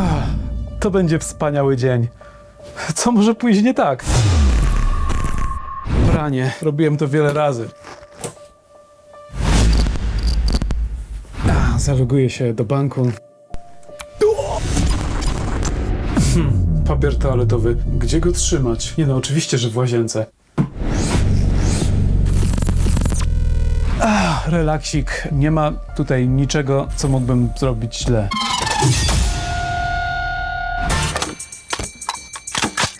Ach, to będzie wspaniały dzień. Co może pójść nie tak? Pranie. Robiłem to wiele razy. Zaloguję się do banku. Papier toaletowy. Gdzie go trzymać? Nie no, oczywiście, że w łazience. Ach, relaksik. Nie ma tutaj niczego, co mógłbym zrobić źle.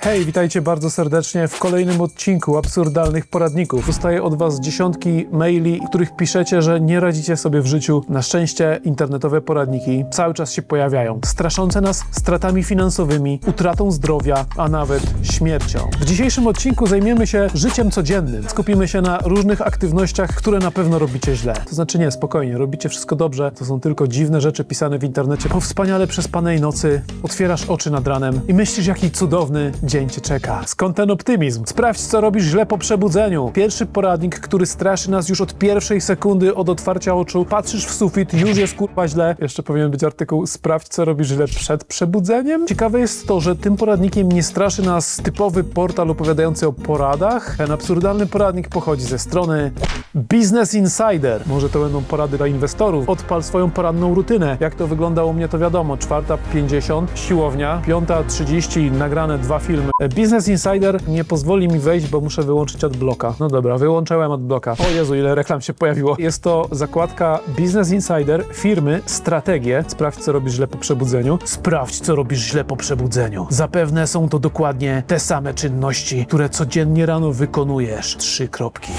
Hej, witajcie bardzo serdecznie w kolejnym odcinku absurdalnych poradników. Dostaję od Was dziesiątki maili, w których piszecie, że nie radzicie sobie w życiu. Na szczęście internetowe poradniki cały czas się pojawiają, straszące nas stratami finansowymi, utratą zdrowia, a nawet śmiercią. W dzisiejszym odcinku zajmiemy się życiem codziennym. Skupimy się na różnych aktywnościach, które na pewno robicie źle. To znaczy nie, spokojnie, robicie wszystko dobrze. To są tylko dziwne rzeczy pisane w internecie. Po wspaniale przespanej nocy otwierasz oczy nad ranem i myślisz, jaki cudowny dzień cię czeka. Skąd ten optymizm? Sprawdź, co robisz źle po przebudzeniu. Pierwszy poradnik, który straszy nas już od pierwszej sekundy od otwarcia oczu. Patrzysz w sufit, już jest kurwa źle. Jeszcze powinien być artykuł Sprawdź, co robisz źle przed przebudzeniem. Ciekawe jest to, że tym poradnikiem nie straszy nas typowy portal opowiadający o poradach. Ten absurdalny poradnik pochodzi ze strony Business Insider. Może to będą porady dla inwestorów. Odpal swoją poranną rutynę. Jak to wygląda u mnie, to wiadomo. Czwarta 50, siłownia, piąta 30, nagrane dwa filmy. E, Business Insider nie pozwoli mi wejść, bo muszę wyłączyć adblocka. No dobra, wyłączyłem adblocka. O Jezu, ile reklam się pojawiło. Jest to zakładka Business Insider firmy Strategie. Sprawdź, co robisz źle po przebudzeniu. Sprawdź, co robisz źle po przebudzeniu. Zapewne są to dokładnie te same czynności, które codziennie rano wykonujesz. Trzy kropki.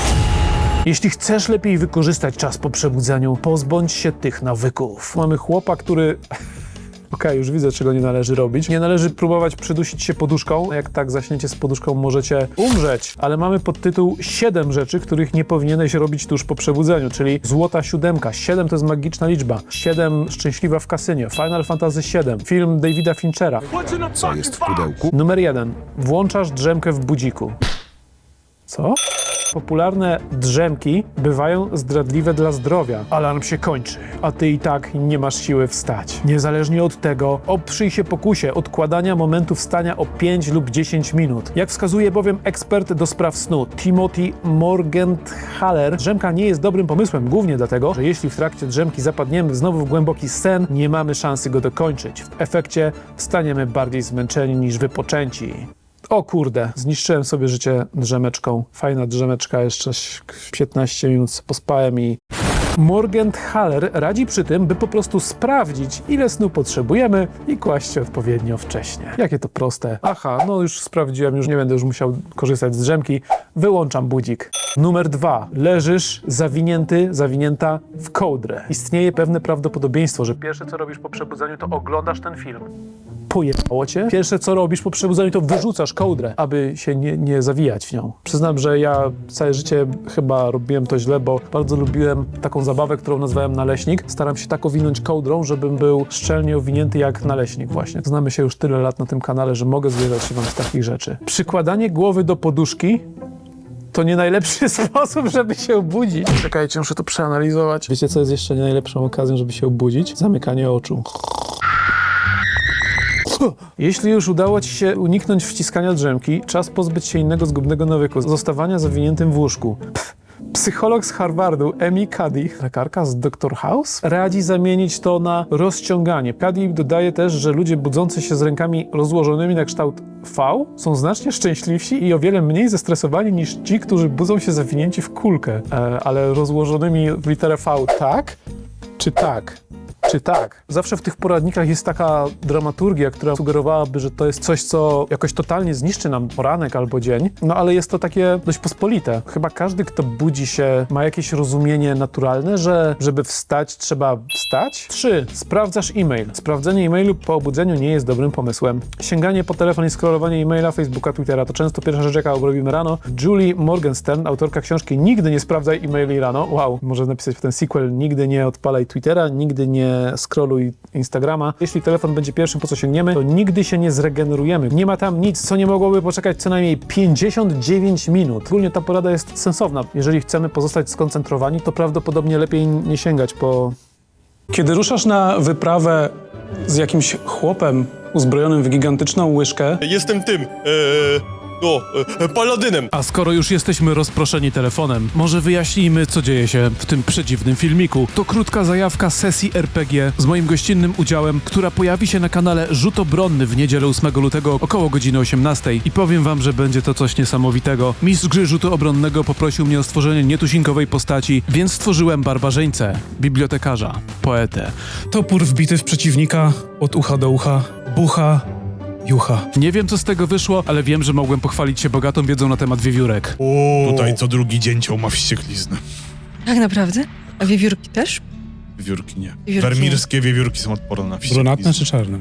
Jeśli chcesz lepiej wykorzystać czas po przebudzeniu, pozbądź się tych nawyków. Mamy chłopa, który. Okej, już widzę, czego nie należy robić. Nie należy próbować przydusić się poduszką. Jak tak zaśniecie z poduszką, możecie umrzeć. Ale mamy podtytuł 7 rzeczy, których nie powinieneś robić tuż po przebudzeniu, czyli złota siódemka. 7 to jest magiczna liczba. 7 szczęśliwa w kasynie. Final Fantasy 7. Film Davida Finchera. Co jest w pudełku? Numer 1. Włączasz drzemkę w budziku. Co? Popularne drzemki bywają zdradliwe dla zdrowia. Alarm się kończy, a ty i tak nie masz siły wstać. Niezależnie od tego, oprzyj się pokusie odkładania momentu wstania o 5 lub 10 minut. Jak wskazuje bowiem ekspert do spraw snu Timothy Morgenthaler, drzemka nie jest dobrym pomysłem, głównie dlatego, że jeśli w trakcie drzemki zapadniemy znowu w głęboki sen, nie mamy szansy go dokończyć. W efekcie wstaniemy bardziej zmęczeni niż wypoczęci. O kurde, zniszczyłem sobie życie drzemeczką. Fajna drzemeczka, jeszcze 15 minut pospałem i... Morgenthaler radzi przy tym, by po prostu sprawdzić, ile snu potrzebujemy i kłaść się odpowiednio wcześnie. Jakie to proste. Aha, no już sprawdziłem, już nie będę już musiał korzystać z drzemki. Wyłączam budzik. Numer dwa. Leżysz zawinięty, zawinięta w kołdrę. Istnieje pewne prawdopodobieństwo, że pierwsze co robisz po przebudzeniu to oglądasz ten film pojebało cię. Pierwsze, co robisz po przebudzeniu, to wyrzucasz kołdrę, aby się nie, nie zawijać w nią. Przyznam, że ja całe życie chyba robiłem to źle, bo bardzo lubiłem taką zabawę, którą nazwałem naleśnik. Staram się tak owinąć kołdrą, żebym był szczelnie owinięty jak naleśnik właśnie. Znamy się już tyle lat na tym kanale, że mogę zwierzać się wam z takich rzeczy. Przykładanie głowy do poduszki to nie najlepszy sposób, żeby się obudzić. Czekajcie, muszę to przeanalizować. Wiecie, co jest jeszcze nie najlepszą okazją, żeby się obudzić? Zamykanie oczu. Jeśli już udało ci się uniknąć wciskania drzemki, czas pozbyć się innego zgubnego nawyku zostawania zawiniętym w łóżku. Psycholog z Harvardu, Amy Cuddy, lekarka z Dr. House, radzi zamienić to na rozciąganie. Cuddy dodaje też, że ludzie budzący się z rękami rozłożonymi na kształt V są znacznie szczęśliwsi i o wiele mniej zestresowani niż ci, którzy budzą się zawinięci w kulkę. E, ale rozłożonymi w literę V tak czy tak? Czy tak? Zawsze w tych poradnikach jest taka dramaturgia, która sugerowałaby, że to jest coś, co jakoś totalnie zniszczy nam poranek albo dzień, no ale jest to takie dość pospolite. Chyba każdy, kto budzi się, ma jakieś rozumienie naturalne, że żeby wstać, trzeba wstać. 3. Sprawdzasz e-mail. Sprawdzenie e-mailu po obudzeniu nie jest dobrym pomysłem. Sięganie po telefon i scrollowanie e-maila, Facebooka, Twittera to często pierwsza rzecz, jaka robimy rano. Julie Morgenstern, autorka książki Nigdy nie sprawdzaj e-maili rano. Wow, może napisać w ten sequel Nigdy nie odpalaj Twittera, nigdy nie scrolluj Instagrama. Jeśli telefon będzie pierwszym, po co sięgniemy, to nigdy się nie zregenerujemy. Nie ma tam nic, co nie mogłoby poczekać co najmniej 59 minut. Ogólnie ta porada jest sensowna. Jeżeli chcemy pozostać skoncentrowani, to prawdopodobnie lepiej nie sięgać po... Kiedy ruszasz na wyprawę z jakimś chłopem uzbrojonym w gigantyczną łyżkę. Jestem tym, e, no, e, paladynem. A skoro już jesteśmy rozproszeni telefonem, może wyjaśnijmy, co dzieje się w tym przedziwnym filmiku. To krótka zajawka sesji RPG z moim gościnnym udziałem, która pojawi się na kanale Rzut Obronny w niedzielę 8 lutego około godziny 18 i powiem wam, że będzie to coś niesamowitego. Mistrz gry Rzutu Obronnego poprosił mnie o stworzenie nietuzinkowej postaci, więc stworzyłem barbarzyńcę, bibliotekarza, poetę. Topór wbity w przeciwnika od ucha do ucha, bucha, Jucha. Nie wiem, co z tego wyszło, ale wiem, że mogłem pochwalić się bogatą wiedzą na temat wiewiórek. Tutaj co drugi dzięcioł ma wściekliznę. Tak naprawdę? A wiewiórki też? Wiewiórki nie. Wiewiórki Wermirskie wiewiórki są odporne na wściekliznę. Brunatne czy czarne?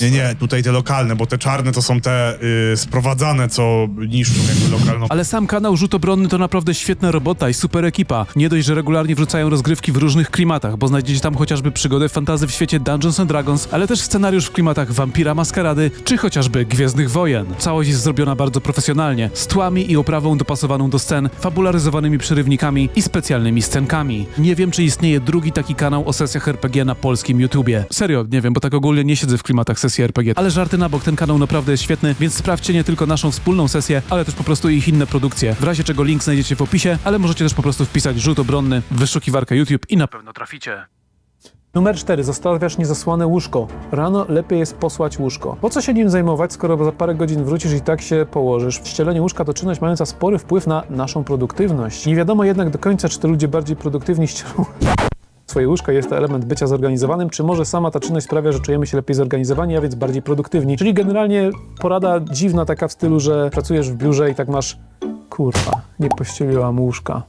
Nie, nie, tutaj te lokalne, bo te czarne to są te y, sprowadzane, co niszczą jakby lokalną Ale sam kanał Rzut Obronny to naprawdę świetna robota i super ekipa. Nie dość, że regularnie wrzucają rozgrywki w różnych klimatach, bo znajdziecie tam chociażby przygodę fantazy w świecie Dungeons and Dragons, ale też scenariusz w klimatach Vampira Maskarady, czy chociażby Gwiezdnych Wojen. Całość jest zrobiona bardzo profesjonalnie, z tłami i oprawą dopasowaną do scen, fabularyzowanymi przerywnikami i specjalnymi scenkami. Nie wiem, czy istnieje drugi taki kanał o sesjach RPG na polskim YouTubie. Serio, nie wiem, bo tak ogólnie nie siedzę w klimatach sesji RPG. Ale żarty na bok, ten kanał naprawdę jest świetny, więc sprawdźcie nie tylko naszą wspólną sesję, ale też po prostu ich inne produkcje. W razie czego link znajdziecie w opisie, ale możecie też po prostu wpisać rzut obronny w wyszukiwarkę YouTube i na pewno traficie. Numer 4. Zostawiasz niezasłane łóżko. Rano lepiej jest posłać łóżko. Po co się nim zajmować, skoro za parę godzin wrócisz i tak się położysz? Wścielenie łóżka to czynność mająca spory wpływ na naszą produktywność. Nie wiadomo jednak do końca, czy to ludzie bardziej produktywni ścielą swoje łóżko jest to element bycia zorganizowanym, czy może sama ta czynność sprawia, że czujemy się lepiej zorganizowani, a więc bardziej produktywni. Czyli generalnie porada dziwna taka w stylu, że pracujesz w biurze i tak masz kurwa, nie pościeliłam łóżka.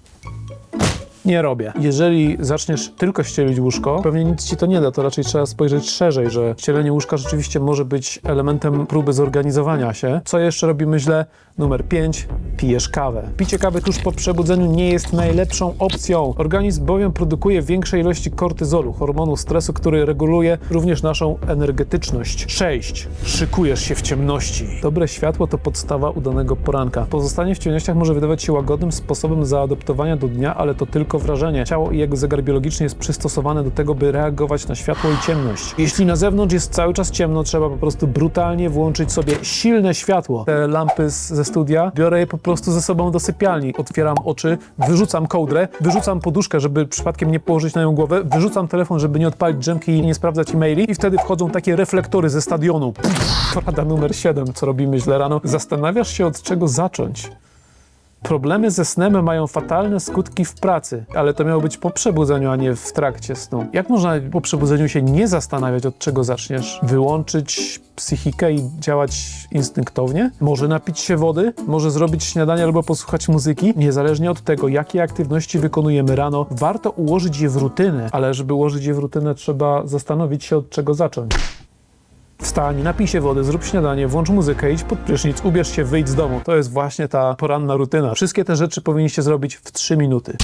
Nie robię. Jeżeli zaczniesz tylko ścielić łóżko, pewnie nic ci to nie da, to raczej trzeba spojrzeć szerzej, że ścielenie łóżka rzeczywiście może być elementem próby zorganizowania się. Co jeszcze robimy źle? Numer 5. Pijesz kawę. Picie kawy tuż po przebudzeniu nie jest najlepszą opcją. Organizm bowiem produkuje większe ilości kortyzolu, hormonu stresu, który reguluje również naszą energetyczność. 6. Szykujesz się w ciemności. Dobre światło to podstawa udanego poranka. Pozostanie w ciemnościach może wydawać się łagodnym sposobem zaadoptowania do dnia, ale to tylko wrażenie. Ciało i jego zegar biologiczny jest przystosowane do tego, by reagować na światło i ciemność. Jeśli na zewnątrz jest cały czas ciemno, trzeba po prostu brutalnie włączyć sobie silne światło. Te lampy z, ze studia, biorę je po prostu ze sobą do sypialni. Otwieram oczy, wyrzucam kołdrę, wyrzucam poduszkę, żeby przypadkiem nie położyć na nią głowę, wyrzucam telefon, żeby nie odpalić drzemki i nie sprawdzać e-maili i wtedy wchodzą takie reflektory ze stadionu. Porada numer 7, co robimy źle rano. Zastanawiasz się od czego zacząć. Problemy ze snem mają fatalne skutki w pracy, ale to miało być po przebudzeniu, a nie w trakcie snu. Jak można po przebudzeniu się nie zastanawiać, od czego zaczniesz? Wyłączyć psychikę i działać instynktownie? Może napić się wody? Może zrobić śniadanie albo posłuchać muzyki? Niezależnie od tego, jakie aktywności wykonujemy rano, warto ułożyć je w rutynę, ale żeby ułożyć je w rutynę, trzeba zastanowić się, od czego zacząć. Wstań, napij się wody, zrób śniadanie, włącz muzykę, idź pod prysznic, ubierz się, wyjdź z domu. To jest właśnie ta poranna rutyna. Wszystkie te rzeczy powinniście zrobić w 3 minuty.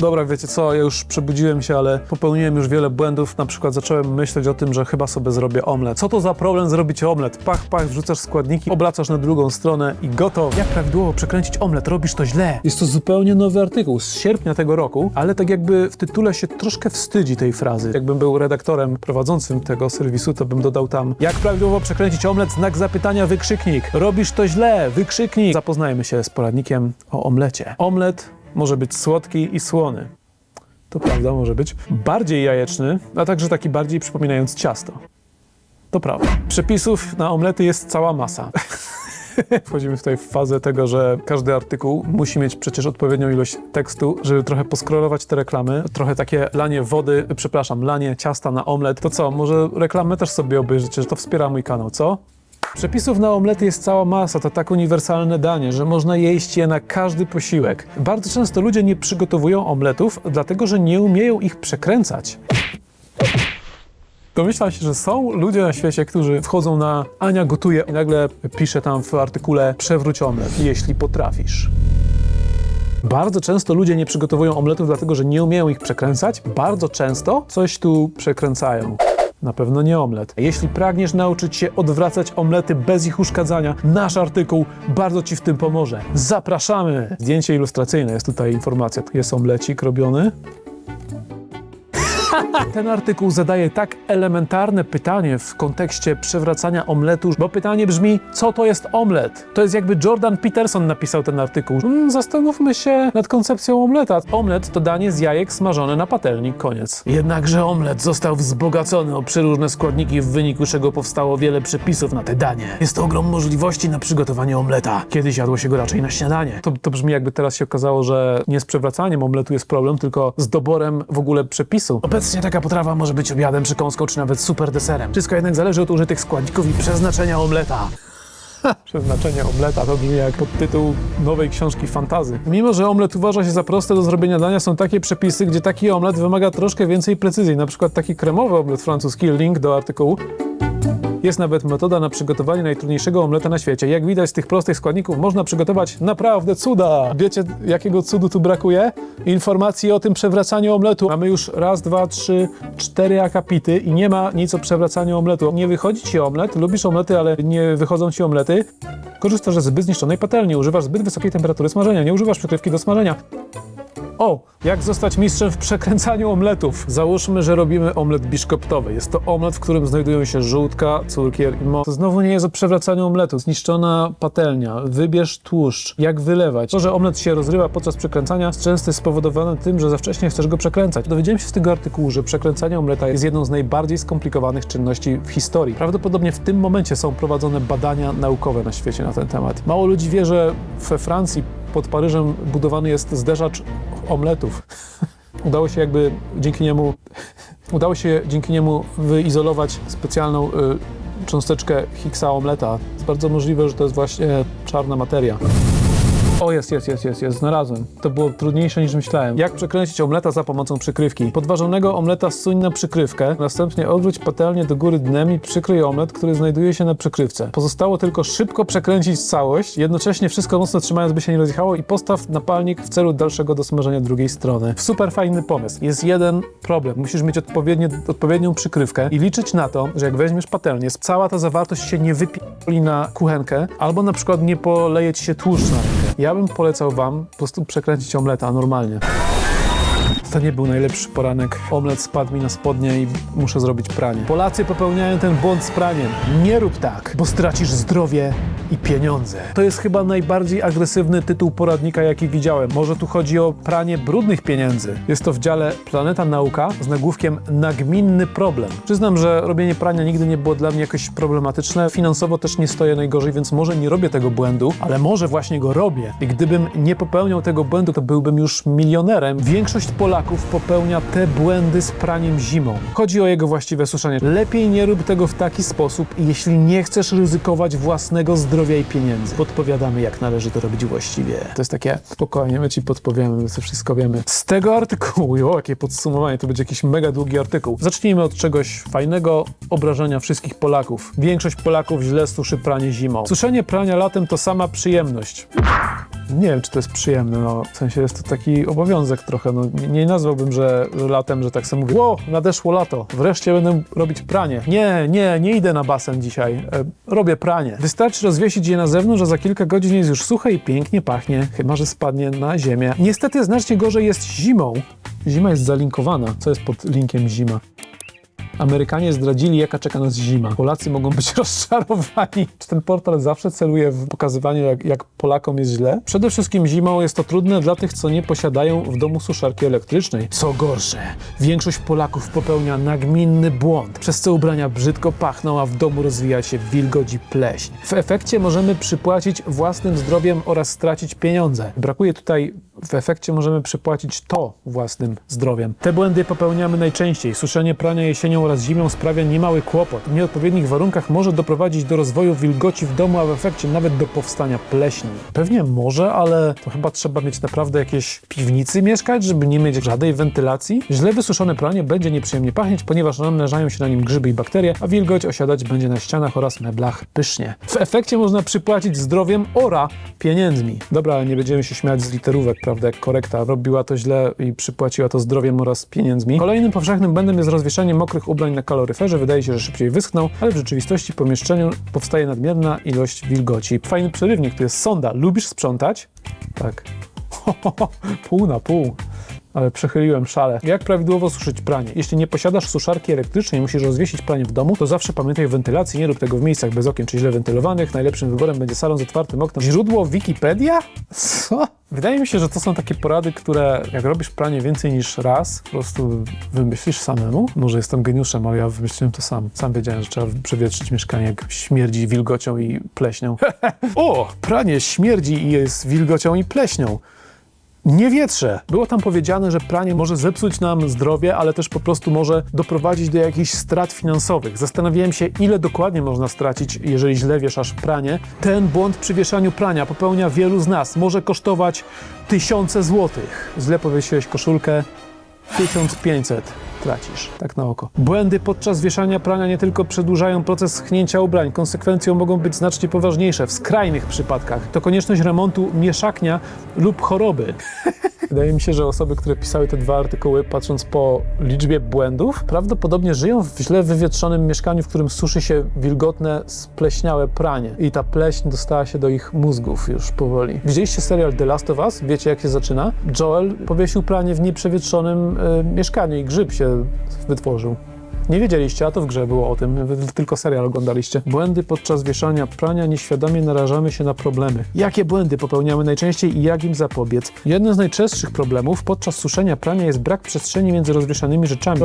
Dobra, wiecie co, ja już przebudziłem się, ale popełniłem już wiele błędów. Na przykład zacząłem myśleć o tym, że chyba sobie zrobię omlet. Co to za problem zrobić omlet? Pach, pach, wrzucasz składniki, obracasz na drugą stronę i gotowo. Jak prawidłowo przekręcić omlet? Robisz to źle. Jest to zupełnie nowy artykuł z sierpnia tego roku, ale tak jakby w tytule się troszkę wstydzi tej frazy. Jakbym był redaktorem prowadzącym tego serwisu, to bym dodał tam jak prawidłowo przekręcić omlet? Znak zapytania, wykrzyknik. Robisz to źle, wykrzyknik. Zapoznajmy się z poradnikiem o omlecie. Omlet może być słodki i słony. To prawda, może być. Bardziej jajeczny, a także taki bardziej przypominający ciasto. To prawda. Przepisów na omlety jest cała masa. Wchodzimy tutaj w fazę tego, że każdy artykuł musi mieć przecież odpowiednią ilość tekstu, żeby trochę poskrolować te reklamy. Trochę takie lanie wody, przepraszam, lanie ciasta na omlet. To co, może reklamę też sobie obejrzycie, że to wspiera mój kanał, co? Przepisów na omlety jest cała masa, to tak uniwersalne danie, że można jeść je na każdy posiłek. Bardzo często ludzie nie przygotowują omletów, dlatego że nie umieją ich przekręcać. Domyślam się, że są ludzie na świecie, którzy wchodzą na Ania gotuje i nagle pisze tam w artykule przewróć omlet, jeśli potrafisz. Bardzo często ludzie nie przygotowują omletów, dlatego że nie umieją ich przekręcać. Bardzo często coś tu przekręcają. Na pewno nie omlet. Jeśli pragniesz nauczyć się odwracać omlety bez ich uszkadzania, nasz artykuł bardzo Ci w tym pomoże. Zapraszamy! Zdjęcie ilustracyjne, jest tutaj informacja. Jest omlecik robiony. Ten artykuł zadaje tak elementarne pytanie w kontekście przewracania omletu, bo pytanie brzmi, co to jest omlet? To jest jakby Jordan Peterson napisał ten artykuł. Mm, zastanówmy się nad koncepcją omleta. Omlet to danie z jajek smażone na patelni. Koniec. Jednakże omlet został wzbogacony o przeróżne składniki, w wyniku czego powstało wiele przepisów na te danie. Jest to ogrom możliwości na przygotowanie omleta. Kiedyś jadło się go raczej na śniadanie. To, to brzmi jakby teraz się okazało, że nie z przewracaniem omletu jest problem, tylko z doborem w ogóle przepisu. Obecnie taka potrawa może być obiadem, przekąską czy nawet super deserem. Wszystko jednak zależy od użytych składników i przeznaczenia omleta. Przeznaczenie omleta to brzmi jak podtytuł nowej książki fantazy. Mimo, że omlet uważa się za proste do zrobienia dania, są takie przepisy, gdzie taki omlet wymaga troszkę więcej precyzji. Na przykład taki kremowy omlet francuski, link do artykułu, jest nawet metoda na przygotowanie najtrudniejszego omleta na świecie. Jak widać z tych prostych składników można przygotować naprawdę cuda. Wiecie jakiego cudu tu brakuje? Informacji o tym przewracaniu omletu. Mamy już raz, dwa, trzy, cztery akapity i nie ma nic o przewracaniu omletu. Nie wychodzi ci omlet, lubisz omlety, ale nie wychodzą ci omlety. Korzystasz z zbyt zniszczonej patelni, używasz zbyt wysokiej temperatury smażenia, nie używasz przykrywki do smażenia. O, jak zostać mistrzem w przekręcaniu omletów? Załóżmy, że robimy omlet biszkoptowy. Jest to omlet, w którym znajdują się żółtka, cukier i mo. To znowu nie jest o przewracaniu omletu. Zniszczona patelnia, wybierz tłuszcz, jak wylewać. To, że omlet się rozrywa podczas przekręcania, często jest spowodowane tym, że za wcześnie chcesz go przekręcać. Dowiedziałem się z tego artykułu, że przekręcanie omleta jest jedną z najbardziej skomplikowanych czynności w historii. Prawdopodobnie w tym momencie są prowadzone badania naukowe na świecie na ten temat. Mało ludzi wie, że we Francji pod Paryżem budowany jest zderzacz omletów. Udało się jakby dzięki niemu udało się dzięki niemu wyizolować specjalną y, cząsteczkę Higgsa omleta. Jest bardzo możliwe, że to jest właśnie czarna materia. O, jest, jest, jest, jest, jest, znalazłem. To było trudniejsze niż myślałem. Jak przekręcić omleta za pomocą przykrywki? Podważonego omleta zsuń na przykrywkę, następnie odwróć patelnię do góry dnem i przykryj omlet, który znajduje się na przykrywce. Pozostało tylko szybko przekręcić całość, jednocześnie wszystko mocno trzymając, by się nie rozjechało i postaw na palnik w celu dalszego dosmażenia drugiej strony. Super fajny pomysł. Jest jeden problem. Musisz mieć odpowiednią przykrywkę i liczyć na to, że jak weźmiesz patelnię, cała ta zawartość się nie wypili na kuchenkę, albo na przykład nie poleje ci się tłuszcz na rękę. Ja bym polecał wam po prostu przekręcić omleta normalnie. To nie był najlepszy poranek. Omlet spadł mi na spodnie i muszę zrobić pranie. Polacy popełniają ten błąd z praniem. Nie rób tak, bo stracisz zdrowie i pieniądze. To jest chyba najbardziej agresywny tytuł poradnika, jaki widziałem. Może tu chodzi o pranie brudnych pieniędzy. Jest to w dziale Planeta Nauka z nagłówkiem Nagminny problem. Przyznam, że robienie prania nigdy nie było dla mnie jakoś problematyczne. Finansowo też nie stoję najgorzej, więc może nie robię tego błędu, ale może właśnie go robię. I gdybym nie popełniał tego błędu, to byłbym już milionerem. Większość Polaków popełnia te błędy z praniem zimą. Chodzi o jego właściwe suszenie. Lepiej nie rób tego w taki sposób, jeśli nie chcesz ryzykować własnego zdrowia i pieniędzy. Podpowiadamy, jak należy to robić właściwie. To jest takie, spokojnie, my ci podpowiemy, my to wszystko wiemy. Z tego artykułu, o, jakie podsumowanie, to będzie jakiś mega długi artykuł. Zacznijmy od czegoś fajnego, obrażenia wszystkich Polaków. Większość Polaków źle suszy pranie zimą. Suszenie prania latem to sama przyjemność. Nie wiem, czy to jest przyjemne, no, w sensie jest to taki obowiązek trochę, no, nie, nazwałbym, że latem, że tak sobie mówię, ło, nadeszło lato, wreszcie będę robić pranie. Nie, nie, nie idę na basen dzisiaj, e, robię pranie. Wystarczy rozwiesić je na zewnątrz, a za kilka godzin jest już suche i pięknie pachnie, chyba, że spadnie na ziemię. Niestety znacznie gorzej jest zimą. Zima jest zalinkowana. Co jest pod linkiem zima? Amerykanie zdradzili, jaka czeka nas zima. Polacy mogą być rozczarowani. Czy ten portal zawsze celuje w pokazywanie, jak, jak Polakom jest źle? Przede wszystkim zimą jest to trudne dla tych, co nie posiadają w domu suszarki elektrycznej. Co gorsze, większość Polaków popełnia nagminny błąd, przez co ubrania brzydko pachną, a w domu rozwija się wilgoć i pleśń. W efekcie możemy przypłacić własnym zdrowiem oraz stracić pieniądze. Brakuje tutaj w efekcie możemy przypłacić to własnym zdrowiem. Te błędy popełniamy najczęściej. Suszenie prania jesienią oraz zimą sprawia niemały kłopot. W nieodpowiednich warunkach może doprowadzić do rozwoju wilgoci w domu, a w efekcie nawet do powstania pleśni. Pewnie może, ale to chyba trzeba mieć naprawdę jakieś piwnicy mieszkać, żeby nie mieć żadnej wentylacji. Źle wysuszone pranie będzie nieprzyjemnie pachnieć, ponieważ namnażają się na nim grzyby i bakterie, a wilgoć osiadać będzie na ścianach oraz meblach pysznie. W efekcie można przypłacić zdrowiem ora pieniędzmi. Dobra, nie będziemy się śmiać z literówek, prawda, jak korekta robiła to źle i przypłaciła to zdrowiem oraz pieniędzmi. Kolejnym powszechnym błędem jest rozwieszanie mokrych ubrań na kaloryferze. Wydaje się, że szybciej wyschną, ale w rzeczywistości w pomieszczeniu powstaje nadmierna ilość wilgoci. Fajny przerywnik, tu jest sonda. Lubisz sprzątać? Tak. pół na pół. Ale przechyliłem szale. Jak prawidłowo suszyć pranie? Jeśli nie posiadasz suszarki elektrycznej musisz rozwiesić pranie w domu, to zawsze pamiętaj o wentylacji, nie rób tego w miejscach bez okien czy źle wentylowanych. Najlepszym wyborem będzie salon z otwartym oknem. Źródło Wikipedia? Co? Wydaje mi się, że to są takie porady, które jak robisz pranie więcej niż raz, po prostu wymyślisz samemu. Może jestem geniuszem, ale ja wymyśliłem to sam. Sam wiedziałem, że trzeba przewietrzyć mieszkanie, jak śmierdzi wilgocią i pleśnią. o, pranie śmierdzi i jest wilgocią i pleśnią. Nie wietrze. Było tam powiedziane, że pranie może zepsuć nam zdrowie, ale też po prostu może doprowadzić do jakichś strat finansowych. Zastanawiałem się, ile dokładnie można stracić, jeżeli źle wieszasz pranie. Ten błąd przy wieszaniu prania popełnia wielu z nas. Może kosztować tysiące złotych. Źle powiesiłeś koszulkę, 1500 tracisz, tak na oko. Błędy podczas wieszania prania nie tylko przedłużają proces schnięcia ubrań, konsekwencją mogą być znacznie poważniejsze. W skrajnych przypadkach to konieczność remontu mieszaknia lub choroby. Wydaje mi się, że osoby, które pisały te dwa artykuły, patrząc po liczbie błędów, prawdopodobnie żyją w źle wywietrzonym mieszkaniu, w którym suszy się wilgotne, spleśniałe pranie. I ta pleśń dostała się do ich mózgów już powoli. Widzieliście serial The Last of Us? Wiecie, jak się zaczyna? Joel powiesił pranie w nieprzewietrzonym e, mieszkaniu i grzyb się wytworzył. Nie wiedzieliście, a to w grze było o tym, wy tylko serial oglądaliście. Błędy podczas wieszania prania nieświadomie narażamy się na problemy. Jakie błędy popełniamy najczęściej i jak im zapobiec? Jednym z najczęstszych problemów podczas suszenia prania jest brak przestrzeni między rozwieszanymi rzeczami.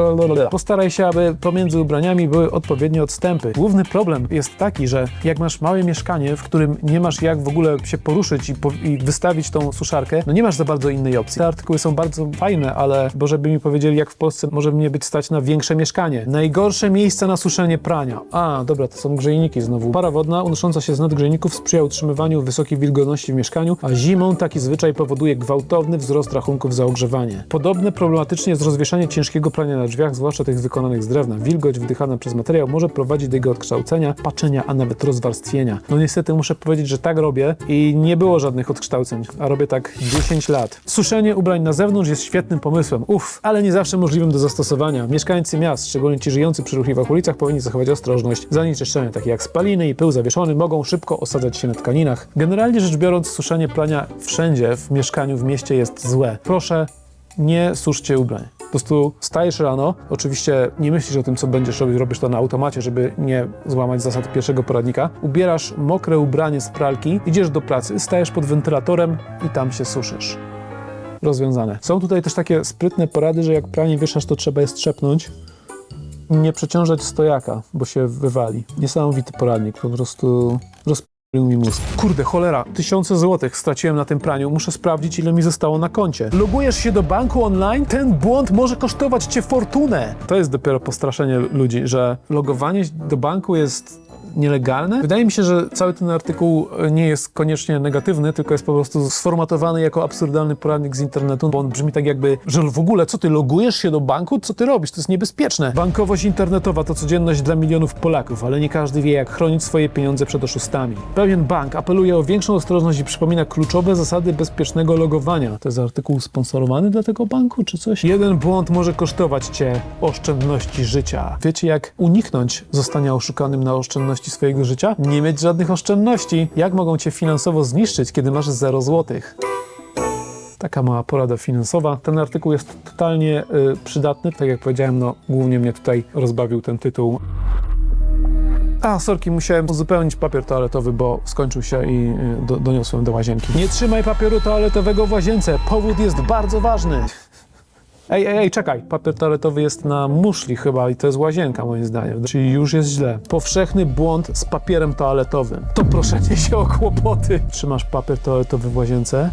Postaraj się, aby pomiędzy ubraniami były odpowiednie odstępy. Główny problem jest taki, że jak masz małe mieszkanie, w którym nie masz jak w ogóle się poruszyć i, po i wystawić tą suszarkę, no nie masz za bardzo innej opcji. Te artykuły są bardzo fajne, ale bo żeby mi powiedzieli, jak w Polsce może mnie być stać na większe mieszkanie. Najgorsze miejsca na suszenie prania. A, dobra, to są grzejniki znowu. Para wodna unosząca się z nad grzejników sprzyja utrzymywaniu wysokiej wilgotności w mieszkaniu, a zimą taki zwyczaj powoduje gwałtowny wzrost rachunków za ogrzewanie. Podobne problematycznie jest rozwieszanie ciężkiego prania na drzwiach, zwłaszcza tych wykonanych z drewna. Wilgoć wdychana przez materiał może prowadzić do jego odkształcenia, paczenia, a nawet rozwarstwienia. No niestety muszę powiedzieć, że tak robię i nie było żadnych odkształceń, a robię tak 10 lat. Suszenie ubrań na zewnątrz jest świetnym pomysłem. Uff, ale nie zawsze możliwym do zastosowania. Mieszkańcy miast, szczególnie ci żyjący przy ruchliwych ulicach, powinni zachować ostrożność. Zanieczyszczenia takie jak spaliny i pył zawieszony mogą szybko osadzać się na tkaninach. Generalnie rzecz biorąc, suszenie prania wszędzie w mieszkaniu, w mieście jest złe. Proszę, nie suszcie ubrań. Po prostu stajesz rano, oczywiście nie myślisz o tym, co będziesz robić, robisz to na automacie, żeby nie złamać zasad pierwszego poradnika. Ubierasz mokre ubranie z pralki, idziesz do pracy, stajesz pod wentylatorem i tam się suszysz. Rozwiązane. Są tutaj też takie sprytne porady, że jak pranie wieszasz, to trzeba je strzepnąć. Nie przeciążać stojaka, bo się wywali. Niesamowity poradnik, po prostu rozpalił mi mózg. Kurde, cholera, tysiące złotych straciłem na tym praniu. Muszę sprawdzić, ile mi zostało na koncie. Logujesz się do banku online? Ten błąd może kosztować cię fortunę. To jest dopiero postraszenie ludzi, że logowanie do banku jest nielegalne. Wydaje mi się, że cały ten artykuł nie jest koniecznie negatywny, tylko jest po prostu sformatowany jako absurdalny poradnik z internetu, bo on brzmi tak jakby, że w ogóle co ty logujesz się do banku? Co ty robisz? To jest niebezpieczne. Bankowość internetowa to codzienność dla milionów Polaków, ale nie każdy wie, jak chronić swoje pieniądze przed oszustami. Pewien bank apeluje o większą ostrożność i przypomina kluczowe zasady bezpiecznego logowania. To jest artykuł sponsorowany dla tego banku, czy coś? Jeden błąd może kosztować cię oszczędności życia. Wiecie, jak uniknąć zostania oszukanym na oszczędności swojego życia? Nie mieć żadnych oszczędności. Jak mogą cię finansowo zniszczyć, kiedy masz 0 złotych? Taka mała porada finansowa. Ten artykuł jest totalnie y, przydatny. Tak jak powiedziałem, no głównie mnie tutaj rozbawił ten tytuł. A, sorki, musiałem uzupełnić papier toaletowy, bo skończył się i y, do, doniosłem do łazienki. Nie trzymaj papieru toaletowego w łazience. Powód jest bardzo ważny. Ej, ej, ej, czekaj. Papier toaletowy jest na muszli chyba i to jest łazienka moim zdaniem. Czyli już jest źle. Powszechny błąd z papierem toaletowym. To proszenie się o kłopoty. Trzymasz papier toaletowy w łazience?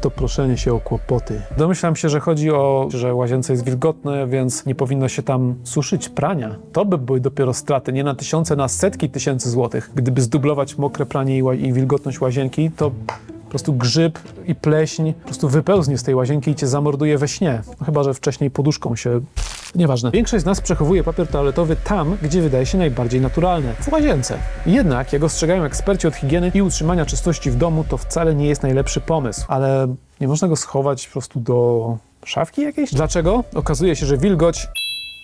to proszenie się o kłopoty. Domyślam się, że chodzi o, że łazience jest wilgotne, więc nie powinno się tam suszyć prania. To by były dopiero straty, nie na tysiące, na setki tysięcy złotych. Gdyby zdublować mokre pranie i, i wilgotność łazienki, to prostu grzyb i pleśń po prostu wypełznie z tej łazienki i cię zamorduje we śnie. No, chyba, że wcześniej poduszką się... Nieważne. Większość z nas przechowuje papier toaletowy tam, gdzie wydaje się najbardziej naturalne. W łazience. Jednak, jak ostrzegają eksperci od higieny i utrzymania czystości w domu, to wcale nie jest najlepszy pomysł. Ale nie można go schować po prostu do szafki jakiejś? Dlaczego? Okazuje się, że wilgoć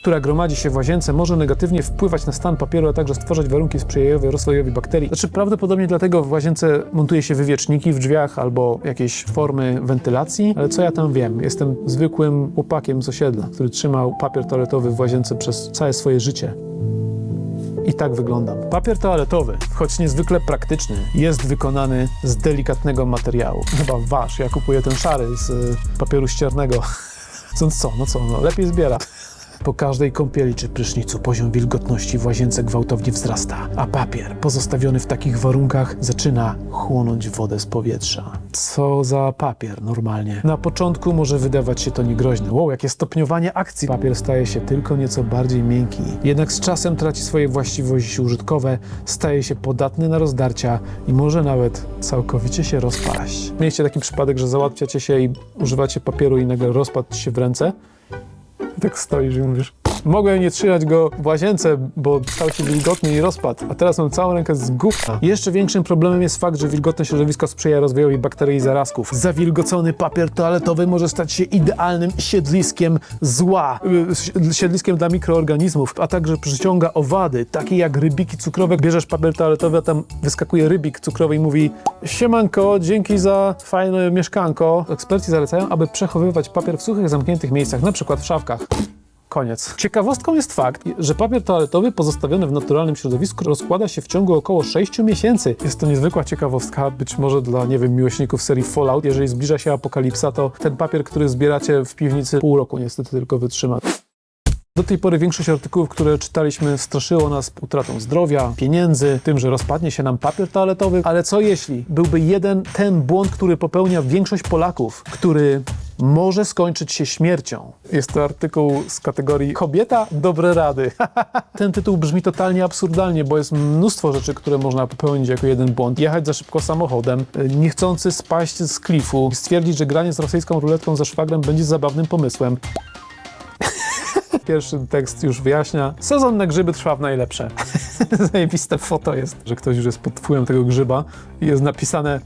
która gromadzi się w łazience, może negatywnie wpływać na stan papieru, a także stwarzać warunki sprzyjające rozwojowi bakterii. Znaczy, prawdopodobnie dlatego w łazience montuje się wywieczniki w drzwiach albo jakieś formy wentylacji, ale co ja tam wiem? Jestem zwykłym chłopakiem z osiedla, który trzymał papier toaletowy w łazience przez całe swoje życie. I tak wyglądam. Papier toaletowy, choć niezwykle praktyczny, jest wykonany z delikatnego materiału. Chyba wasz, ja kupuję ten szary z y, papieru ściernego. Więc co, no co, no lepiej zbiera. Po każdej kąpieli czy prysznicu poziom wilgotności w łazience gwałtownie wzrasta, a papier pozostawiony w takich warunkach zaczyna chłonąć wodę z powietrza. Co za papier normalnie. Na początku może wydawać się to niegroźne. Wow, jakie stopniowanie akcji. Papier staje się tylko nieco bardziej miękki. Jednak z czasem traci swoje właściwości użytkowe, staje się podatny na rozdarcia i może nawet całkowicie się rozpaść. Mieliście taki przypadek, że załatwiacie się i używacie papieru i nagle rozpadł się w ręce? Tak stoisz i mówisz. Mogłem nie trzymać go w łazience, bo stał się wilgotny i rozpadł, a teraz mam całą rękę z gówna. Jeszcze większym problemem jest fakt, że wilgotne środowisko sprzyja rozwojowi bakterii i zarazków. Zawilgocony papier toaletowy może stać się idealnym siedliskiem zła, y, siedliskiem dla mikroorganizmów, a także przyciąga owady, takie jak rybiki cukrowe. Bierzesz papier toaletowy, a tam wyskakuje rybik cukrowy i mówi Siemanko, dzięki za fajne mieszkanko. Eksperci zalecają, aby przechowywać papier w suchych, zamkniętych miejscach, na przykład w szafkach. Koniec. Ciekawostką jest fakt, że papier toaletowy pozostawiony w naturalnym środowisku rozkłada się w ciągu około 6 miesięcy. Jest to niezwykła ciekawostka, być może dla, nie wiem, miłośników serii Fallout. Jeżeli zbliża się apokalipsa, to ten papier, który zbieracie w piwnicy pół roku niestety tylko wytrzyma. Do tej pory większość artykułów, które czytaliśmy, straszyło nas utratą zdrowia, pieniędzy, tym, że rozpadnie się nam papier toaletowy. Ale co jeśli byłby jeden ten błąd, który popełnia większość Polaków, który może skończyć się śmiercią? Jest to artykuł z kategorii Kobieta, dobre rady. ten tytuł brzmi totalnie absurdalnie, bo jest mnóstwo rzeczy, które można popełnić jako jeden błąd. Jechać za szybko samochodem, y, niechcący spaść z klifu, stwierdzić, że granie z rosyjską ruletką za szwagrem będzie zabawnym pomysłem. Pierwszy tekst już wyjaśnia. Sezon na grzyby trwa w najlepsze. Zajebiste foto jest, że ktoś już jest pod wpływem tego grzyba i jest napisane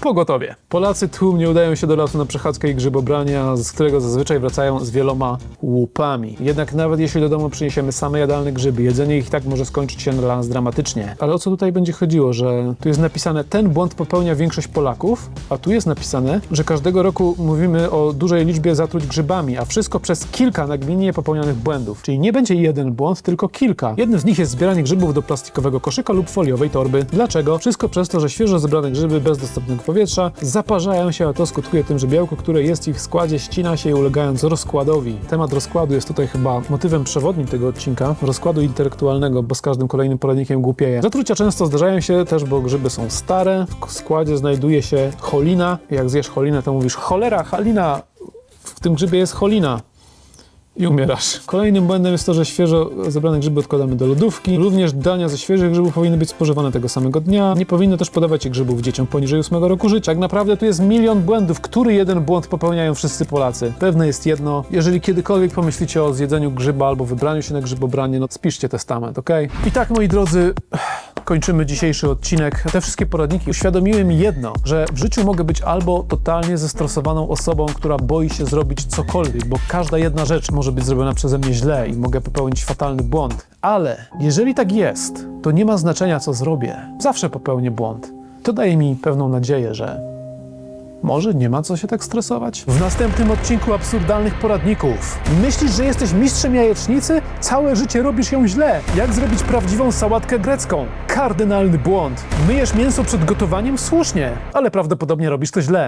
pogotowie. Polacy tłumnie udają się do lasu na przechadzkę i grzybobrania, z którego zazwyczaj wracają z wieloma łupami. Jednak nawet jeśli do domu przyniesiemy same jadalne grzyby, jedzenie ich tak może skończyć się dla nas dramatycznie. Ale o co tutaj będzie chodziło, że tu jest napisane ten błąd popełnia większość Polaków, a tu jest napisane, że każdego roku mówimy o dużej liczbie zatruć grzybami, a wszystko przez kilka nagminnie popełnionych błędów. Czyli nie będzie jeden błąd, tylko kilka. Jednym z nich jest zbieranie grzybów do plastikowego koszyka lub foliowej torby. Dlaczego? Wszystko przez to, że świeżo zebrane grzyby bez dostępnego powietrza zaparzają się, a to skutkuje tym, że białko, które jest w ich składzie, ścina się ulegając rozkładowi. Temat rozkładu jest tutaj chyba motywem przewodnim tego odcinka, rozkładu intelektualnego, bo z każdym kolejnym poradnikiem głupieje. Zatrucia często zdarzają się też, bo grzyby są stare, w składzie znajduje się cholina. Jak zjesz cholinę, to mówisz cholera, halina, w tym grzybie jest cholina i umierasz. Kolejnym błędem jest to, że świeżo zebrane grzyby odkładamy do lodówki. Również dania ze świeżych grzybów powinny być spożywane tego samego dnia. Nie powinno też podawać grzybów dzieciom poniżej 8 roku życia. Tak naprawdę tu jest milion błędów. Który jeden błąd popełniają wszyscy Polacy? Pewne jest jedno. Jeżeli kiedykolwiek pomyślicie o zjedzeniu grzyba albo wybraniu się na grzybobranie, no spiszcie testament, ok? I tak, moi drodzy, kończymy dzisiejszy odcinek. Te wszystkie poradniki uświadomiły mi jedno, że w życiu mogę być albo totalnie zestresowaną osobą, która boi się zrobić cokolwiek, bo każda jedna rzecz może być zrobiona przeze mnie źle i mogę popełnić fatalny błąd. Ale jeżeli tak jest, to nie ma znaczenia, co zrobię. Zawsze popełnię błąd. To daje mi pewną nadzieję, że może nie ma co się tak stresować? W następnym odcinku absurdalnych poradników. Myślisz, że jesteś mistrzem jajecznicy? Całe życie robisz ją źle. Jak zrobić prawdziwą sałatkę grecką? Kardynalny błąd. Myjesz mięso przed gotowaniem? Słusznie, ale prawdopodobnie robisz to źle.